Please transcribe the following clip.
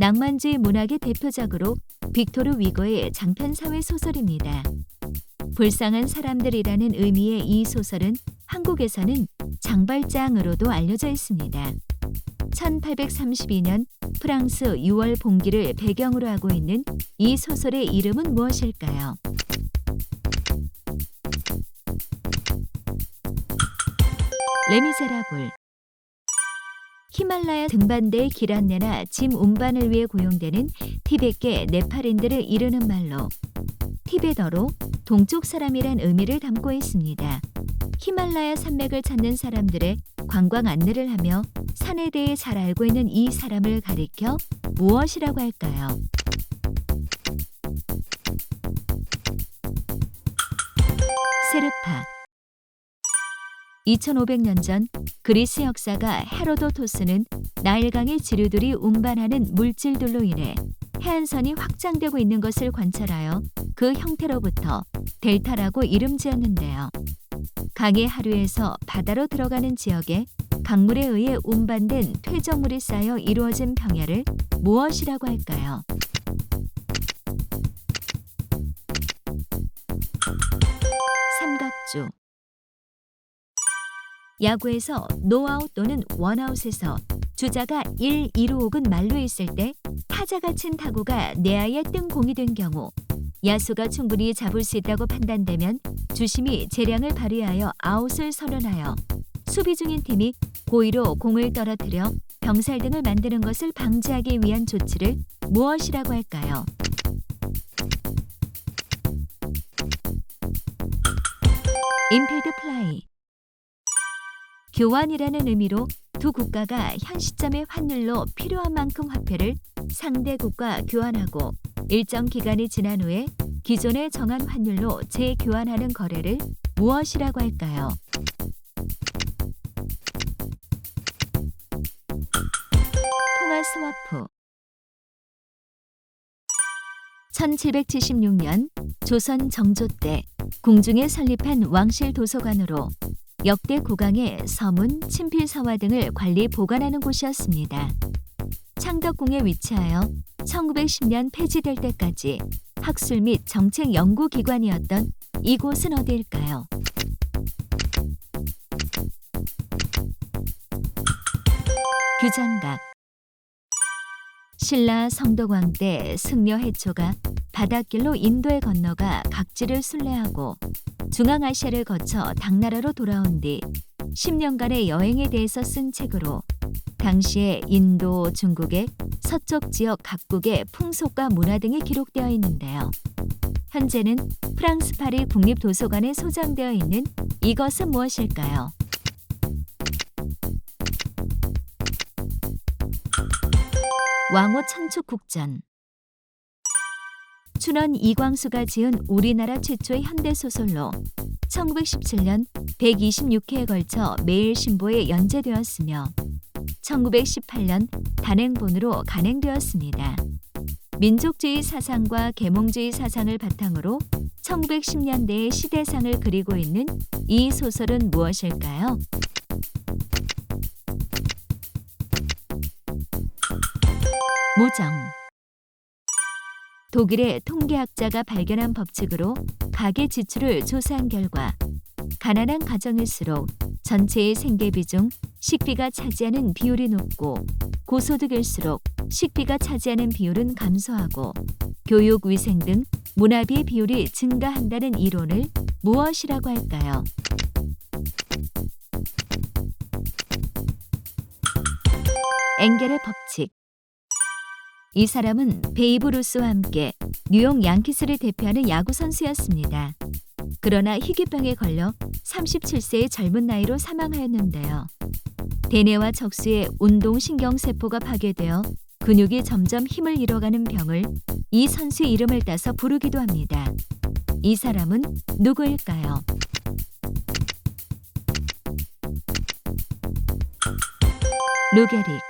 낭만주의 문학의 대표작으로 빅토르 위거의 장편 사회 소설입니다. 불쌍한 사람들이라는 의미의 이 소설은 한국에서는 장발장으로도 알려져 있습니다. 1832년 프랑스 6월 봉기를 배경으로 하고 있는 이 소설의 이름은 무엇일까요? 레미제라블 히말라야 등반대의 길 안내나 짐 운반을 위해 고용되는 티벳계 네팔인들을 이르는 말로 티베더로 동쪽 사람이란 의미를 담고 있습니다. 히말라야 산맥을 찾는 사람들의 관광 안내를 하며 산에 대해 잘 알고 있는 이 사람을 가리켜 무엇이라고 할까요? 세르파 2500년 전 그리스 역사가 헤로도토스는 나일강의 지류들이 운반하는 물질들로 인해 해안선이 확장되고 있는 것을 관찰하여 그 형태로부터 델타라고 이름 지었는데요. 강의 하류에서 바다로 들어가는 지역에 강물에 의해 운반된 퇴적물이 쌓여 이루어진 평야를 무엇이라고 할까요? 삼각주 야구에서 노아웃 또는 원아웃에서 주자가 1, 2루 혹은 말루에 있을 때 타자가 친 타구가 내야에 뜬 공이 된 경우 야수가 충분히 잡을 수 있다고 판단되면 주심이 재량을 발휘하여 아웃을 선언하여 수비 중인 팀이 고의로 공을 떨어뜨려 병살 등을 만드는 것을 방지하기 위한 조치를 무엇이라고 할까요? 인필드 플라이 교환이라는 의미로 두 국가가 현 시점의 환율로 필요한 만큼 화폐를 상대국과 교환하고 일정 기간이 지난 후에 기존에 정한 환율로 재교환하는 거래를 무엇이라고 할까요? 통화 스와프 1776년 조선 정조 때 궁중에 설립한 왕실 도서관으로 역대 국왕의 서문, 친필 서화 등을 관리 보관하는 곳이었습니다. 창덕궁에 위치하여 1910년 폐지될 때까지 학술 및 정책 연구 기관이었던 이곳은 어디일까요? 규장각 신라 성덕왕 때 승려 해초가 바닷길로 인도에 건너가 각지를 순례하고 중앙아시아를 거쳐 당나라로 돌아온 뒤 10년간의 여행에 대해서 쓴 책으로 당시의 인도, 중국의 서쪽 지역 각국의 풍속과 문화 등이 기록되어 있는데요. 현재는 프랑스 파리 국립도서관에 소장되어 있는 이것은 무엇일까요? 왕호 천축국전 춘원 이광수가 지은 우리나라 최초의 현대 소설로 1917년 126회에 걸쳐 매일신보에 연재되었으며 1918년 단행본으로 간행되었습니다. 민족주의 사상과 계몽주의 사상을 바탕으로 1910년대의 시대상을 그리고 있는 이 소설은 무엇일까요? 모정 독일의 통계학자가 발견한 법칙으로 가계 지출을 조사한 결과 가난한 가정일수록 전체의 생계비 중 식비가 차지하는 비율이 높고 고소득일수록 식비가 차지하는 비율은 감소하고 교육, 위생 등 문화비의 비율이 증가한다는 이론을 무엇이라고 할까요? 엥겔의 법칙 이 사람은 베이브 루스와 함께 뉴욕 양키스를 대표하는 야구 선수였습니다. 그러나 희귀병에 걸려 37세의 젊은 나이로 사망하였는데요. 대뇌와 척수의 운동 신경 세포가 파괴되어 근육이 점점 힘을 잃어가는 병을 이 선수의 이름을 따서 부르기도 합니다. 이 사람은 누구일까요? 루게릭